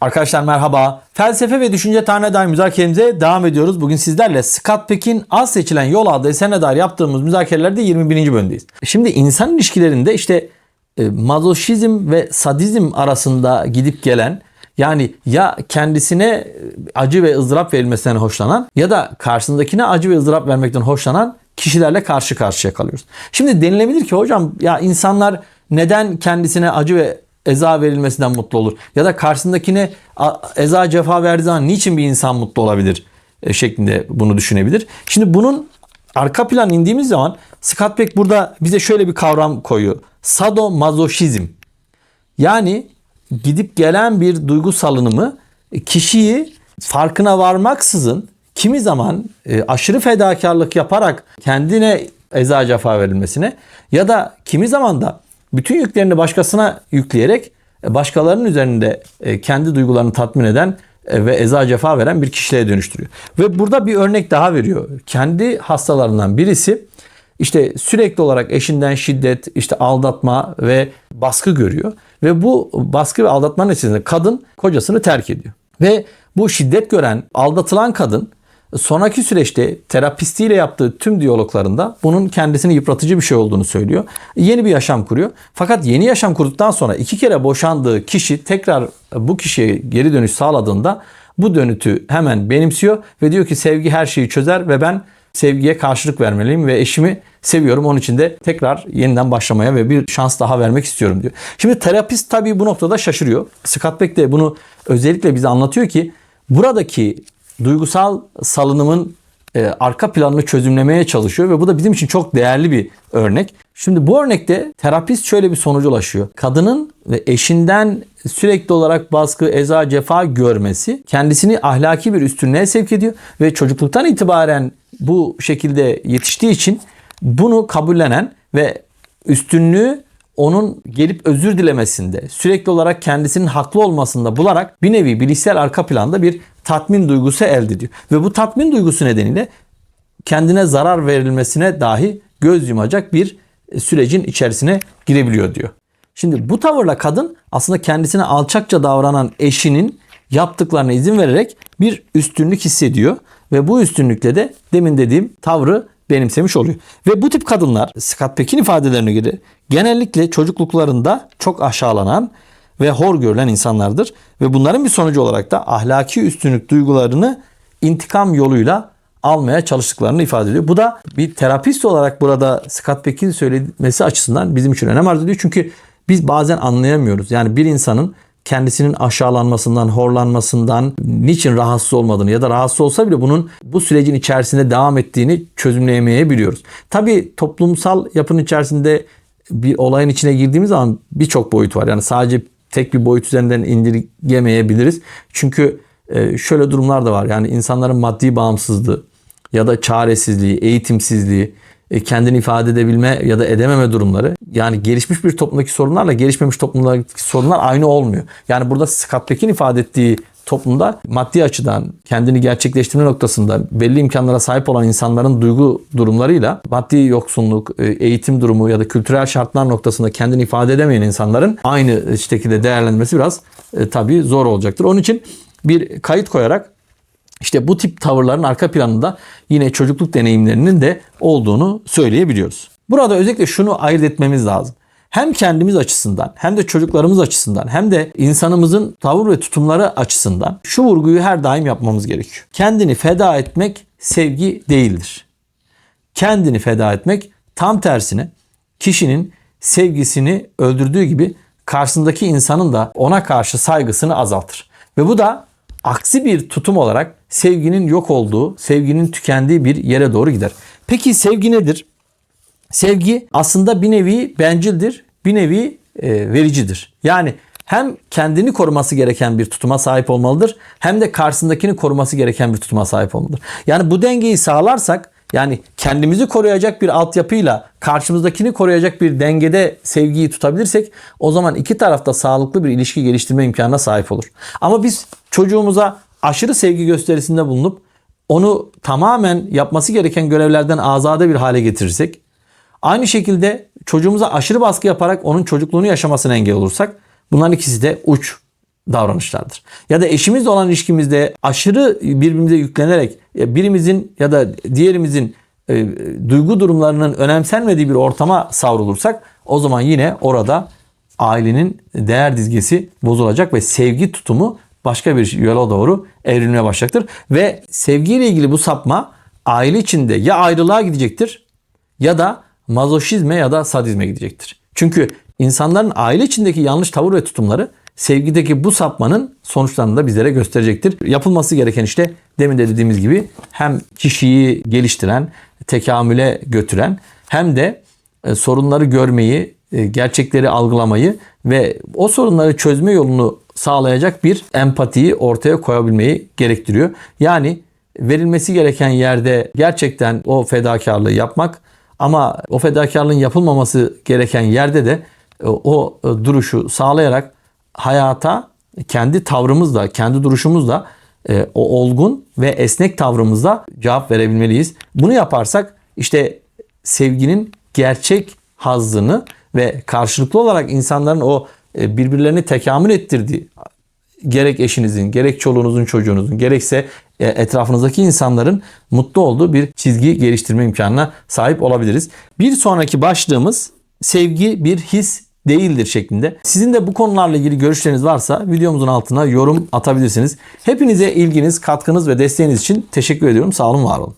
Arkadaşlar merhaba. Felsefe ve düşünce tarihine dair müzakeremize devam ediyoruz. Bugün sizlerle Scott Peck'in Az Seçilen Yol adlı eserine dair yaptığımız müzakerelerde 21. bölümdeyiz. Şimdi insan ilişkilerinde işte e, mazoşizm ve sadizm arasında gidip gelen yani ya kendisine e, acı ve ızdırap verilmesinden hoşlanan ya da karşısındakine acı ve ızdırap vermekten hoşlanan kişilerle karşı karşıya kalıyoruz. Şimdi denilebilir ki hocam ya insanlar neden kendisine acı ve eza verilmesinden mutlu olur? Ya da karşısındakine eza cefa verdiği zaman niçin bir insan mutlu olabilir? e, şeklinde bunu düşünebilir. Şimdi bunun arka plan indiğimiz zaman Scott Peck burada bize şöyle bir kavram koyuyor. Sadomazoşizm. Yani gidip gelen bir duygu salınımı kişiyi farkına varmaksızın kimi zaman e, aşırı fedakarlık yaparak kendine eza cefa verilmesine ya da kimi zaman da bütün yüklerini başkasına yükleyerek e, başkalarının üzerinde e, kendi duygularını tatmin eden e, ve eza cefa veren bir kişiliğe dönüştürüyor. Ve burada bir örnek daha veriyor. Kendi hastalarından birisi işte sürekli olarak eşinden şiddet, işte aldatma ve baskı görüyor. Ve bu baskı ve aldatma neticesinde kadın kocasını terk ediyor. Ve bu şiddet gören, aldatılan kadın sonraki süreçte terapistiyle yaptığı tüm diyaloglarında bunun kendisini yıpratıcı bir şey olduğunu söylüyor. Yeni bir yaşam kuruyor. Fakat yeni yaşam kurduktan sonra iki kere boşandığı kişi tekrar bu kişiye geri dönüş sağladığında bu dönütü hemen benimsiyor ve diyor ki sevgi her şeyi çözer ve ben sevgiye karşılık vermeliyim ve eşimi seviyorum. Onun için de tekrar yeniden başlamaya ve bir şans daha vermek istiyorum diyor. Şimdi terapist tabii bu noktada şaşırıyor. Scott Peck de bunu özellikle bize anlatıyor ki buradaki duygusal salınımın e, arka planını çözümlemeye çalışıyor ve bu da bizim için çok değerli bir örnek. Şimdi bu örnekte terapist şöyle bir sonuca ulaşıyor. Kadının ve eşinden sürekli olarak baskı, eza, cefa görmesi kendisini ahlaki bir üstünlüğe sevk ediyor ve çocukluktan itibaren bu şekilde yetiştiği için bunu kabullenen ve üstünlüğü onun gelip özür dilemesinde, sürekli olarak kendisinin haklı olmasında bularak bir nevi bilişsel arka planda bir tatmin duygusu elde ediyor. Ve bu tatmin duygusu nedeniyle kendine zarar verilmesine dahi göz yumacak bir sürecin içerisine girebiliyor diyor. Şimdi bu tavırla kadın aslında kendisine alçakça davranan eşinin yaptıklarına izin vererek bir üstünlük hissediyor ve bu üstünlükle de demin dediğim tavrı benimsemiş oluyor. Ve bu tip kadınlar Scott Peck'in ifadelerine göre genellikle çocukluklarında çok aşağılanan ve hor görülen insanlardır. Ve bunların bir sonucu olarak da ahlaki üstünlük duygularını intikam yoluyla almaya çalıştıklarını ifade ediyor. Bu da bir terapist olarak burada Scott Peck'in söylemesi açısından bizim için önem arz ediyor. Çünkü biz bazen anlayamıyoruz. Yani bir insanın kendisinin aşağılanmasından, horlanmasından niçin rahatsız olmadığını ya da rahatsız olsa bile bunun bu sürecin içerisinde devam ettiğini çözümleyemeyebiliyoruz. Tabii toplumsal yapının içerisinde bir olayın içine girdiğimiz zaman birçok boyut var. Yani sadece tek bir boyut üzerinden indirgemeyebiliriz. Çünkü e, şöyle durumlar da var. Yani insanların maddi bağımsızlığı ya da çaresizliği, eğitimsizliği, e, kendini ifade edebilme ya da edememe durumları yani gelişmiş bir toplumdaki sorunlarla gelişmemiş toplumdaki sorunlar aynı olmuyor. Yani burada Scott Peck'in ifade ettiği toplumda maddi açıdan kendini gerçekleştirme noktasında belli imkanlara sahip olan insanların duygu durumlarıyla maddi yoksunluk, e, eğitim durumu ya da kültürel şartlar noktasında kendini ifade edemeyen insanların aynı şekilde değerlenmesi biraz e, tabii zor olacaktır. Onun için bir kayıt koyarak işte bu tip tavırların arka planında yine çocukluk deneyimlerinin de olduğunu söyleyebiliyoruz. Burada özellikle şunu ayırt etmemiz lazım. Hem kendimiz açısından hem de çocuklarımız açısından hem de insanımızın tavır ve tutumları açısından şu vurguyu her daim yapmamız gerekiyor. Kendini feda etmek sevgi değildir. Kendini feda etmek tam tersine kişinin sevgisini öldürdüğü gibi karşısındaki insanın da ona karşı saygısını azaltır. Ve bu da aksi bir tutum olarak sevginin yok olduğu, sevginin tükendiği bir yere doğru gider. Peki sevgi nedir? Sevgi aslında bir nevi bencildir, bir nevi e, vericidir. Yani hem kendini koruması gereken bir tutuma sahip olmalıdır hem de karşısındakini koruması gereken bir tutuma sahip olmalıdır. Yani bu dengeyi sağlarsak yani kendimizi koruyacak bir altyapıyla karşımızdakini koruyacak bir dengede sevgiyi tutabilirsek o zaman iki tarafta sağlıklı bir ilişki geliştirme imkanına sahip olur. Ama biz çocuğumuza aşırı sevgi gösterisinde bulunup onu tamamen yapması gereken görevlerden azade bir hale getirirsek aynı şekilde çocuğumuza aşırı baskı yaparak onun çocukluğunu yaşamasına engel olursak bunların ikisi de uç davranışlardır. Ya da eşimizle olan ilişkimizde aşırı birbirimize yüklenerek birimizin ya da diğerimizin e, duygu durumlarının önemsenmediği bir ortama savrulursak o zaman yine orada ailenin değer dizgesi bozulacak ve sevgi tutumu başka bir yola doğru evrilmeye başlayacaktır. Ve sevgiyle ilgili bu sapma aile içinde ya ayrılığa gidecektir ya da mazoşizme ya da sadizme gidecektir. Çünkü insanların aile içindeki yanlış tavır ve tutumları sevgideki bu sapmanın sonuçlarını da bizlere gösterecektir. Yapılması gereken işte demin de dediğimiz gibi hem kişiyi geliştiren, tekamüle götüren hem de e, sorunları görmeyi, e, gerçekleri algılamayı ve o sorunları çözme yolunu sağlayacak bir empatiyi ortaya koyabilmeyi gerektiriyor. Yani verilmesi gereken yerde gerçekten o fedakarlığı yapmak ama o fedakarlığın yapılmaması gereken yerde de e, o e, duruşu sağlayarak hayata kendi tavrımızla, kendi duruşumuzla e, o olgun ve esnek tavrımızla cevap verebilmeliyiz. Bunu yaparsak işte sevginin gerçek hazzını ve karşılıklı olarak insanların o birbirlerini tekamül ettirdiği gerek eşinizin, gerek çoluğunuzun, çocuğunuzun, gerekse etrafınızdaki insanların mutlu olduğu bir çizgi geliştirme imkanına sahip olabiliriz. Bir sonraki başlığımız sevgi bir his değildir şeklinde. Sizin de bu konularla ilgili görüşleriniz varsa videomuzun altına yorum atabilirsiniz. Hepinize ilginiz, katkınız ve desteğiniz için teşekkür ediyorum. Sağ olun, var olun.